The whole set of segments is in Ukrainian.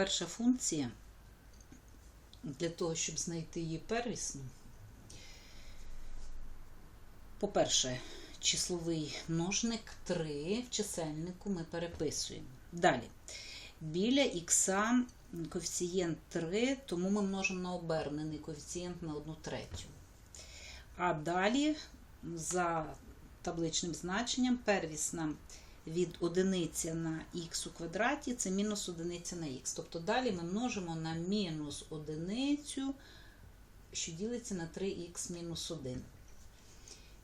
перша функція, для того, щоб знайти її первісну, по-перше, числовий множник 3 в чисельнику ми переписуємо. Далі. Біля х коефіцієнт 3, тому ми множимо на обернений коефіцієнт на 1 третю. А далі, за табличним значенням, первісна від одиниці на х у квадраті це мінус одиниця на х. Тобто далі ми множимо на мінус одиницю, що ділиться на 3х мінус 1.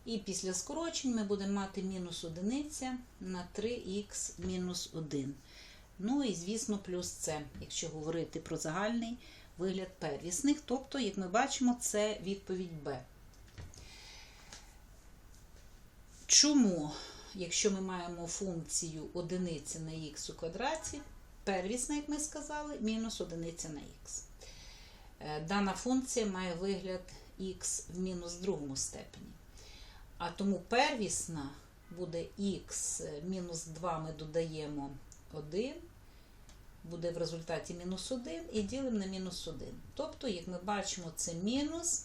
І після скорочень ми будемо мати мінус одиниця на 3х мінус 1. Ну і, звісно, плюс це, якщо говорити про загальний вигляд первісних. Тобто, як ми бачимо, це відповідь Б. Чому, якщо ми маємо функцію одиниця на х у квадраті, первісна, як ми сказали, мінус одиниця на х. Дана функція має вигляд х в мінус другому степені. А тому первісна буде х мінус 2 ми додаємо 1, буде в результаті мінус 1 і ділимо на мінус 1. Тобто, як ми бачимо, це мінус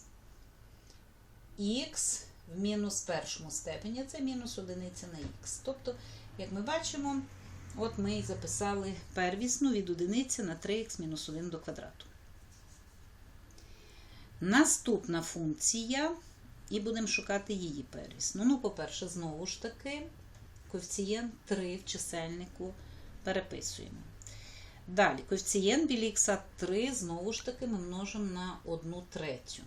х в мінус першому степені, це мінус одиниця на х. Тобто, як ми бачимо, от ми і записали первісну від одиниці на 3х мінус 1 до квадрату. Наступна функція, і будемо шукати її первісну. Ну, по-перше, знову ж таки, коефіцієнт 3 в чисельнику переписуємо. Далі, коефіцієнт біля х 3, знову ж таки, ми множимо на 1 третю.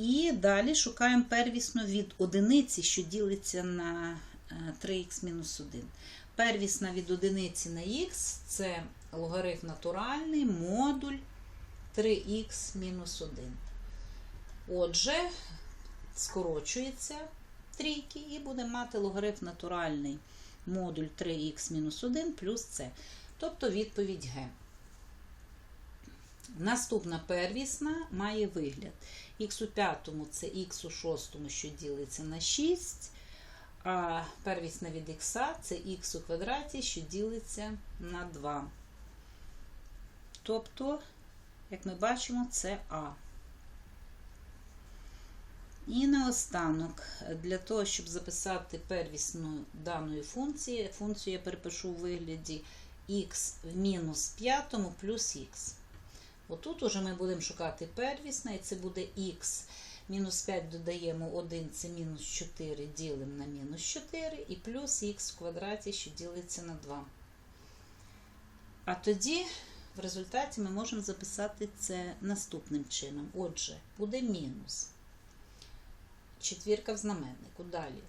І далі шукаємо первісну від одиниці, що ділиться на 3х-1. Первісна від одиниці на х це логарифм натуральний, модуль 3х-1. Отже, скорочується трійки і буде мати логарифм натуральний модуль 3х-1 плюс це. Тобто відповідь Г. Наступна первісна має вигляд. Х у п'ятому це х у шостому, що ділиться на 6, а первісна від х це х у квадраті, що ділиться на 2. Тобто, як ми бачимо, це А. І наостанок, для того, щоб записати первісну даної функції, функцію я перепишу у вигляді х в мінус п'ятому плюс х. Отут уже ми будемо шукати первісне, і це буде х. Мінус 5 додаємо 1, це мінус 4, ділимо на мінус 4, і плюс х в квадраті, що ділиться на 2. А тоді, в результаті, ми можемо записати це наступним чином. Отже, буде мінус. Четвірка в знаменнику. Далі.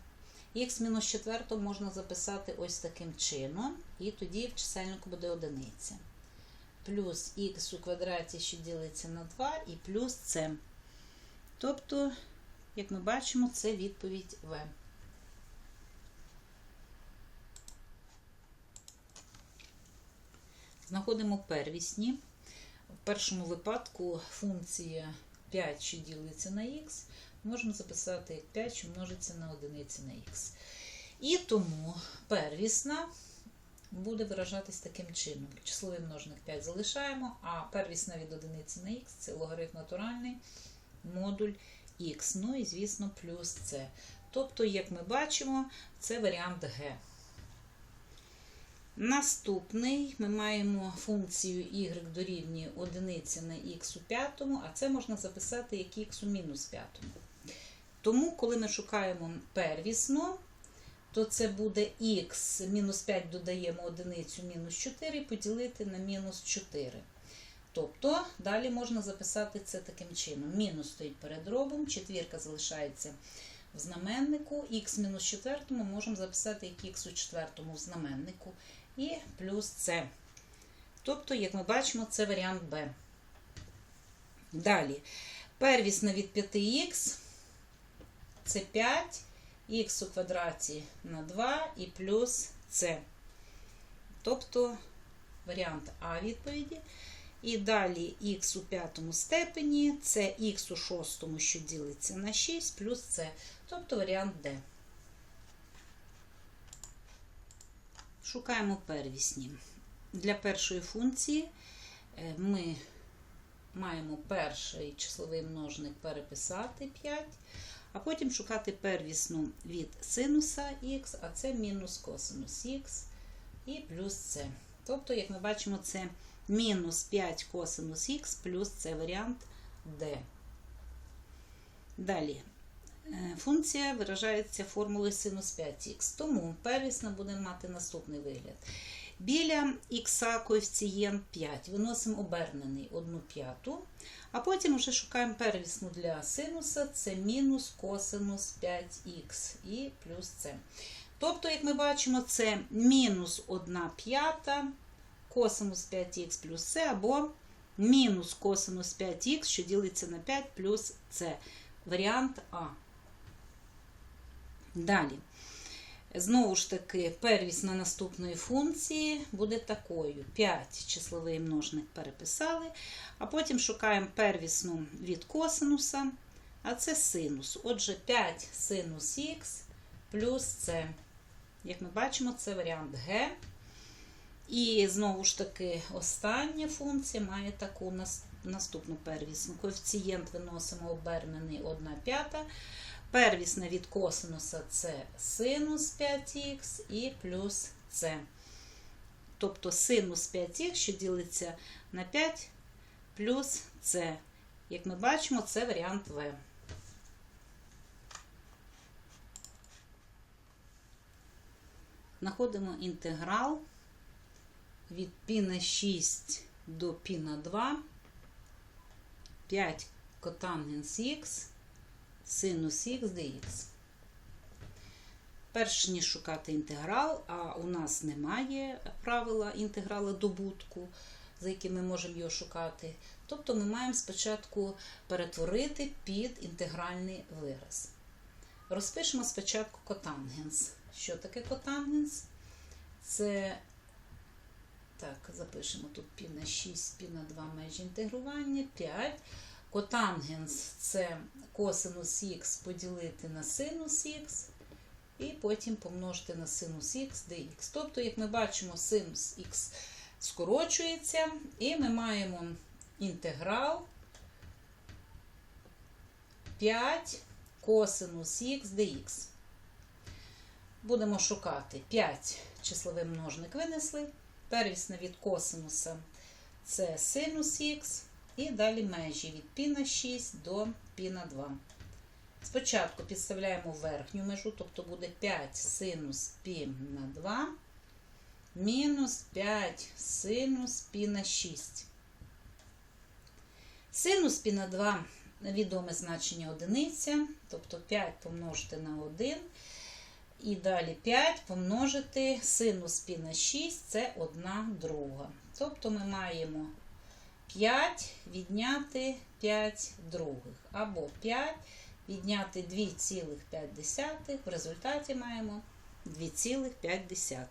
Х мінус 4 можна записати ось таким чином, і тоді в чисельнику буде одиниця. Плюс х у квадраті, що ділиться на 2, і плюс це. Тобто, як ми бачимо, це відповідь В. Знаходимо первісні. В першому випадку функція 5, що ділиться на х, можемо записати як 5, що множиться на одиниці на х. І тому первісна буде виражатись таким чином. Числовий множник 5 залишаємо, а первісна від одиниці на х це логарифм натуральний модуль х. Ну і, звісно, плюс це. Тобто, як ми бачимо, це варіант Г. Наступний ми маємо функцію y дорівнює 1 на х у п'ятому, а це можна записати як х у мінус п'ятому. Тому, коли ми шукаємо первісну, то це буде х, мінус 5 додаємо одиницю мінус 4 поділити на мінус 4. Тобто, далі можна записати це таким чином. Мінус стоїть перед робом, четвірка залишається в знаменнику, х мінус 4 ми можемо записати як х у четвертому в знаменнику. І плюс це. Тобто, як ми бачимо, це варіант Б. Далі, первісна від 5х це 5 х у квадраті на 2 і плюс С. Тобто варіант А відповіді. І далі х у п'ятому степені, це х у шостому, що ділиться на 6, плюс С. Тобто варіант Д. Шукаємо первісні. для першої функції е, ми маємо перший числовий множник переписати 5, а потім шукати первісну від синуса х, а це мінус косинус х і плюс це. Тобто, як ми бачимо, це мінус 5 косинус х плюс це варіант d. Далі. Е, Функція виражається формулою синус 5х. Тому первісна буде мати наступний вигляд. Біля х коефіцієнт 5 виносимо обернений 1 п'яту, а потім вже шукаємо первісну для синуса, це мінус косинус 5х і плюс це. Тобто, як ми бачимо, це мінус 1 п'ята косинус 5х плюс це, або мінус косинус 5х, що ділиться на 5 плюс це. Варіант А. Далі. Знову ж таки, первісна наступної функції буде такою: 5 числовий множник переписали, а потім шукаємо первісну від косинуса, а це синус. Отже, 5 синус х плюс це. Як ми бачимо, це варіант Г. І знову ж таки, остання функція має таку наступну первісну. Коефіцієнт виносимо обернений 1 п'ята. Первісна від косинуса це синус 5х і плюс це. Тобто синус 5х, що ділиться на 5 плюс це. Як ми бачимо, це варіант В. Знаходимо інтеграл від π на 6 до π на 2, 5 котангенс х синус х dx. Перш ніж шукати інтеграл, а у нас немає правила інтеграла добутку, за яким ми можемо його шукати. Тобто ми маємо спочатку перетворити під інтегральний вираз. Розпишемо спочатку котангенс. Що таке котангенс? Це, так, запишемо тут пі на 6, пі на 2 межі інтегрування, 5. Котангенс це косинус х поділити на синус х, і потім помножити на синус х dx. Тобто, як ми бачимо, синус х скорочується, і ми маємо інтеграл 5 косинус х dx. Будемо шукати 5 числовий множник винесли. Первісна від косинуса це синус х. І далі межі від піна 6 до піна 2. Спочатку підставляємо верхню межу, тобто буде 5 синус пі на 2, мінус 5 синус пі на 6. Синус пі на 2 відоме значення одиниця, тобто 5 помножити на 1. І далі 5 помножити синус пі на 6 це 1 друга. Тобто ми маємо 5 відняти 5 других. Або 5 відняти 2,5. В результаті маємо 2,5.